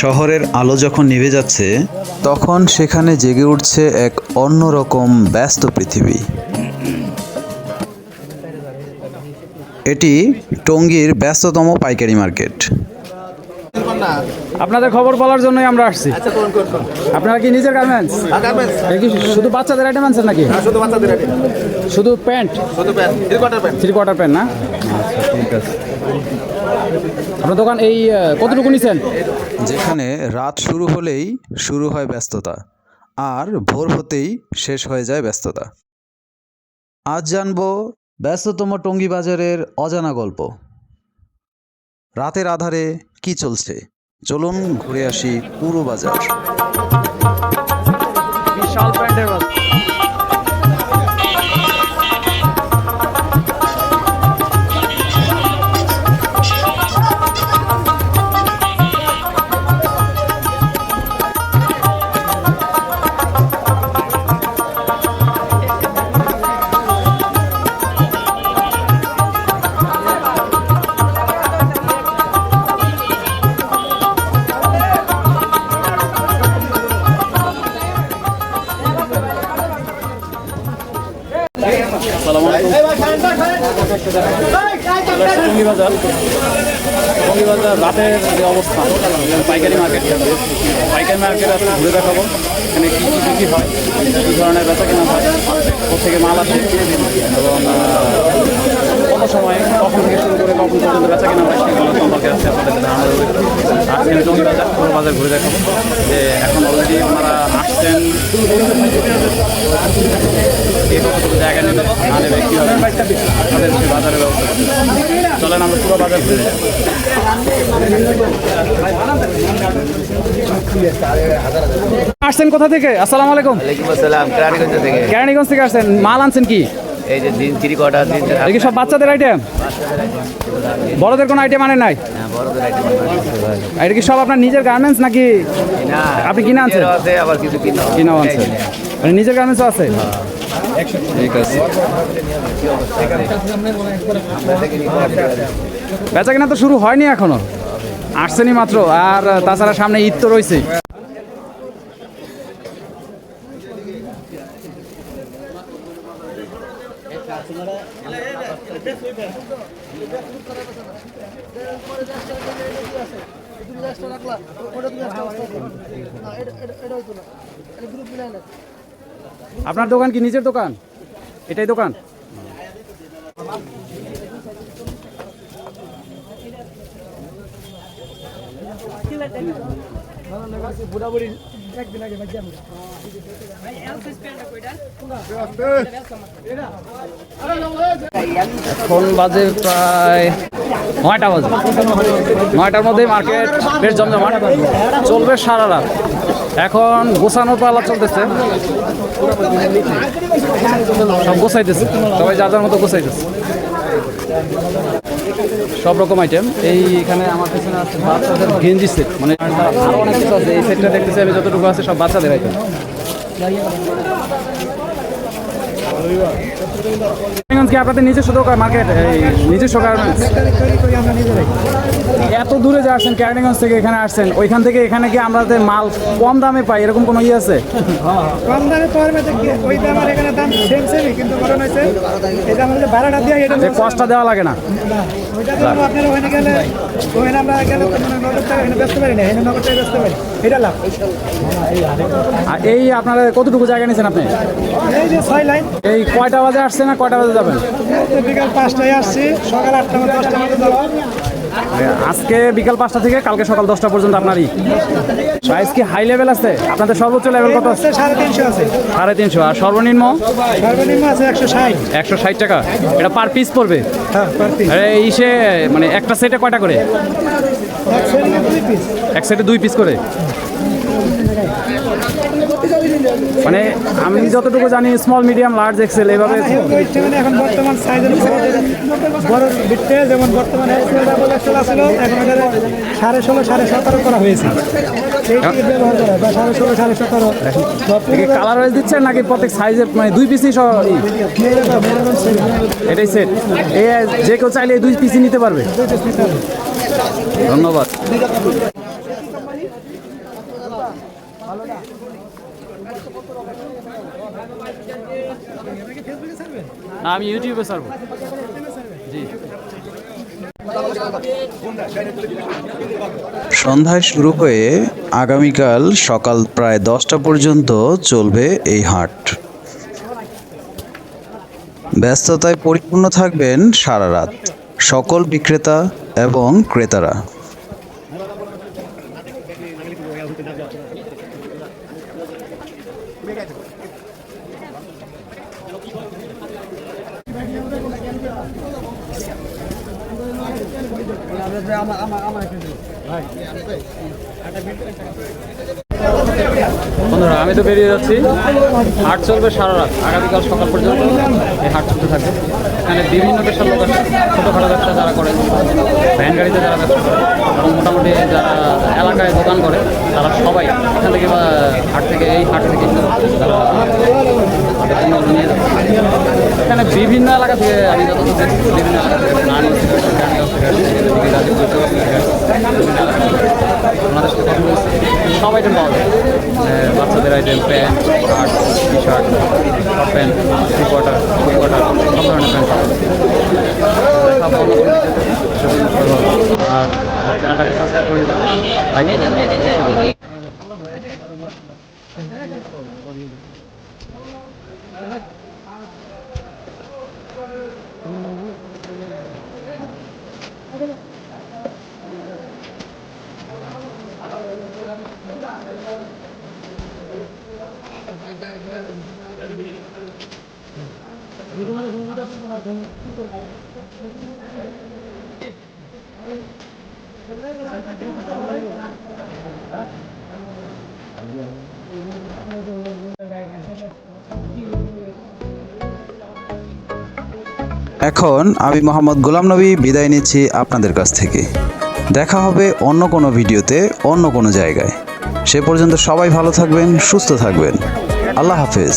শহরের আলো যখন নিভে যাচ্ছে তখন সেখানে জেগে উঠছে এক অন্যরকম ব্যস্ত পৃথিবী। এটি টঙ্গীর ব্যস্ততম পাইকারি মার্কেট। আপনাদের খবর বলার জন্যই আমরা আসছি। আপনারা কি নিজের গার্মেন্টস কি শুধু বাচ্চাদের আইটেম আনছেন নাকি? শুধু বাচ্চাদের আইটেম শুধু প্যান্ট শুধু pant three quarter pant three quarter pant না? আচ্ছা ঠিক আছে। আপনার দোকান এই কতটুকু নিছেন? যেখানে রাত শুরু হলেই শুরু হয় ব্যস্ততা, আর ভোর হতেই শেষ হয়ে যায় ব্যস্ততা। আজ জানব ব্যস্ততম টঙ্গী বাজারের অজানা গল্প। রাতের আধারে কি চলছে? চলুন ঘুরে আসি পুরো বাজার। বিশাল টঙ্গি বাজার টঙ্গি বাজার রাতের যে অবস্থা, পাইকারি মার্কেট পাইকারি মার্কেট আসলে ঘুরে দেখাবো, এখানে কী কী হয়, কী ধরনের বেচা কেনা হয়, কোথেকে মাল আসে এবং আহ, কত সময় কখন থেকে শুরু করে কখন পর্যন্ত বেচা কেনা হয় সেগুলো সম্পর্কে আছে আপনাদের ধারণা দেবে আজকে টঙ্গি বাজার পুরো বাজার ঘুরে দেখাবো যে এখন অলরেডি ওনারা আসছেন। কতটুকু জায়গা নেবে না নেবে কী হবে তাদের সে বাজারের ব্যবস্থা চলেন আমরা পুরো বাজার ঘুরে যাই। আসছেন কোথা থেকে? আসসালামু আলাইকুম। ওয়ালাইকুম আসসালাম কেরানীগঞ্জ থেকে। কেরানীগঞ্জ থেকে আসছেন। মাল আনছেন কি? এই যে দিন থ্রি কটা দিন কি সব বাচ্চাদের আইটেম বড়দের কোনো আইটেম আনেন নাই? হ্যাঁ, আইটেম এটা কি সব আপনার নিজের গার্মেন্টস নাকি আপনি কিনে আনছেন? কিনা আনছেন। মানে নিজের আছে? ঠিক আছে। বেচা কেনা তো শুরু হয়নি এখনও। আসছেনি মাত্র। আর তাছাড়া সামনে ঈদ তো রয়েছে আপনার দোকান কি নিজের দোকান? এটাই দোকান? এখন বাজে প্রায় নয়টা বাজে। নয়টার মধ্যেই মার্কেট বেশ জমজমাট। চলবে সারা রাত। এখন গোছানোর পালা চলতেছে। সব গোছাইতেছে। সবাই যার যার মতো গোছাইতেছে। সব রকম আইটেম এই এখানে আমার পেছনে আছে বাচ্চাদের গেঞ্জি সেট মানে আরও অনেক কিছু আছে, এই সেটটা দেখতেছি আমি, যতটুকু আছে সব বাচ্চাদের আইটেম কি আপনাদের নিজস্ব দোকান মার্কেট এই নিজস্ব এত দূরে যে আসছেন ক্যারানিগঞ্জ থেকে এখানে আসছেন ওইখান থেকে এখানে কি আমাদের মাল কম দামে পাই এরকম কোনো ইয়ে আছে? কম দামে পাওয়ার মধ্যে ওই দাম আর এখানে দাম সেম সেমই কিন্তু কারণ হচ্ছে এই দাম ভাড়াটা দিয়ে এটা কষ্টটা দেওয়া লাগে না। ওইটা তো আপনার ওখানে গেলে ওখানে আমরা গেলে তো মানে নগদ টাকা এখানে বেচতে পারি না এখানে নগদ টাকা বেচতে পারি। এটা লাভ। আর এই আপনারা কতটুকু জায়গা নিয়েছেন আপনি? এই যে ছয় লাইন এই কয়টা বাজে আসছে না কয়টা বাজে যাবেন? বিকাল পাঁচটায় আসছি সকাল আটটা মতো দশটার মতো যাব। আজকে বিকাল পাঁচটা থেকে কালকে সকাল দশটা পর্যন্ত আপনারই প্রাইস কি হাই লেভেল আছে? আপনাদের সর্বোচ্চ লেভেল কত আছে? সাড়ে তিনশো আছে। সাড়ে তিনশো। আর সর্বনিম্ন? সর্বনিম্ন আছে একশো ষাট। একশো ষাট টাকা। এটা পার পিস পড়বে? হ্যাঁ পার পিস আর এই সে মানে একটা সেটে কয়টা করে? এক সেটে দুই পিস করে? মানে আমি যতটুকু জানি স্মল মিডিয়াম লার্জ এক্সেল এইভাবে ওইটা মানে এখন বর্তমান সাইজের বড় বিটতে যেমন বর্তমানে ছিল এখন সাড়ে ষোলো সাড়ে সতেরো করা হয়েছে। কালার ওয়াইজ দিচ্ছেন নাকি প্রত্যেক সাইজের মানে দুই পিসই সহ এটাই সেট যে কেউ চাইলে দুই পিসই নিতে পারবে। ধন্যবাদ। না আমি ইউটিউবে ছাড়বো। জি। সন্ধ্যায় শুরু হয়ে আগামীকাল সকাল প্রায় দশটা পর্যন্ত চলবে এই হাট। ব্যস্ততায় পরিপূর্ণ থাকবেন সারা রাত। সকল বিক্রেতা এবং ক্রেতারা। বন্ধুরা, আমি তো বেরিয়ে যাচ্ছি। হাট চলবে সারা রাত। আগামীকাল সকাল পর্যন্ত এই হাট চলতে থাকবে। এখানে বিভিন্ন দেশের লোক আসে ছোটোখাটো ব্যবসা যারা করে, ভ্যান গাড়িতে যারা ব্যবসা করে, এবং মোটামুটি যারা এলাকায় দোকান করে, তারা সবাই এখান থেকে বা হাট থেকে, এই হাট থেকে তারা এখানে বিভিন্ন এলাকা থেকে আমি যতদূর বিভিন্ন এলাকা থেকে ওনাদের সাথে কথা বলছি সব আইটেম পাওয়া যায়। বাচ্চাদের item pant shirt T shirt half pant three quarter three quarter সব ধরনের প্যান্ট পাওয়া যায়। আর চ্যানেলটাকে সাবস্ক্রাইব করে দিতে এখন আমি মোহাম্মদ গোলাম নবী, বিদায় নিচ্ছি আপনাদের কাছ থেকে। দেখা হবে অন্য কোনো ভিডিওতে, অন্য কোনো জায়গায়। সে পর্যন্ত সবাই ভালো থাকবেন, সুস্থ থাকবেন। আল্লাহ হাফেজ।